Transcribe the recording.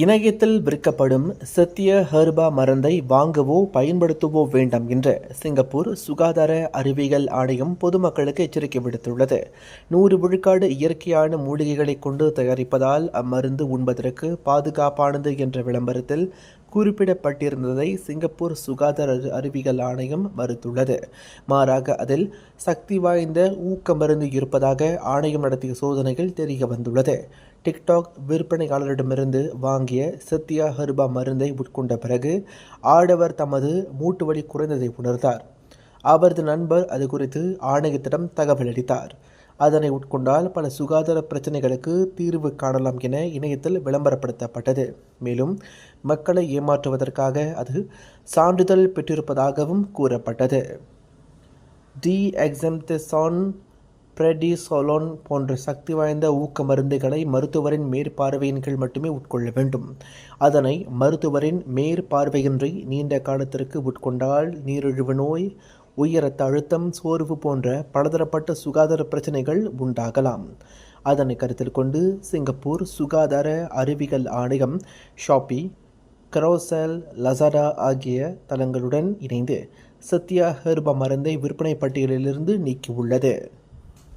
இணையத்தில் விற்கப்படும் சத்திய ஹெர்பா மருந்தை வாங்கவோ பயன்படுத்தவோ வேண்டாம் என்று சிங்கப்பூர் சுகாதார அறிவியல் ஆணையம் பொதுமக்களுக்கு எச்சரிக்கை விடுத்துள்ளது. நூறு விழுக்காடு இயற்கையான மூலிகைகளை கொண்டு தயாரிப்பதால் அம்மருந்து உண்பதற்கு பாதுகாப்பானது என்ற விளம்பரத்தில் குறிப்பிடப்பட்டிருந்ததை சிங்கப்பூர் சுகாதார அறி- அறிவியல் ஆணையம் மறுத்துள்ளது. மாறாக அதில் சக்தி வாய்ந்த ஊக்க மருந்து இருப்பதாக ஆணையம் நடத்திய சோதனைகள் தெரிய வந்துள்ளது. டிக்டாக் விற்பனையாளரிடமிருந்து வாங்கிய சத்யா ஹர்பா மருந்தை உட்கொண்ட பிறகு ஆடவர் தமது மூட்டு வலி குறைந்ததை உணர்ந்தார். அவரது நண்பர் அது குறித்து ஆணையத்திடம் தகவல் அளித்தார். அதனை உட்கொண்டால் பல சுகாதார பிரச்சனைகளுக்கு தீர்வு காணலாம் என இணையத்தில் விளம்பரப்படுத்தப்பட்டது. மேலும் மக்களை ஏமாற்றுவதற்காக அது சான்றிதழ் பெற்றிருப்பதாகவும் கூறப்பட்டது. டி எக்ஸம்தெசான் பிரெடிசோலோன் போன்ற சக்தி வாய்ந்த ஊக்க மருந்துகளை மருத்துவரின் மேற்பார்வையின் கீழ் மட்டுமே உட்கொள்ள வேண்டும். அதனை மருத்துவரின் மேற்பார்வையின்றி நீண்ட காலத்திற்கு உட்கொண்டால் நீரிழிவு நோய் உயர் ரத்த அழுத்தம் சோர்வு போன்ற பலதரப்பட்ட சுகாதார பிரச்சனைகள் உண்டாகலாம். அதனை கருத்தில் கொண்டு சிங்கப்பூர் சுகாதார அறிவியல் ஆணையம் ஷாப்பி கரோசல் லசாடா ஆகிய தளங்களுடன் இணைந்து சத்யா ஹெர்பா மருந்தை விற்பனை பட்டியலிலிருந்து நீக்கியுள்ளது.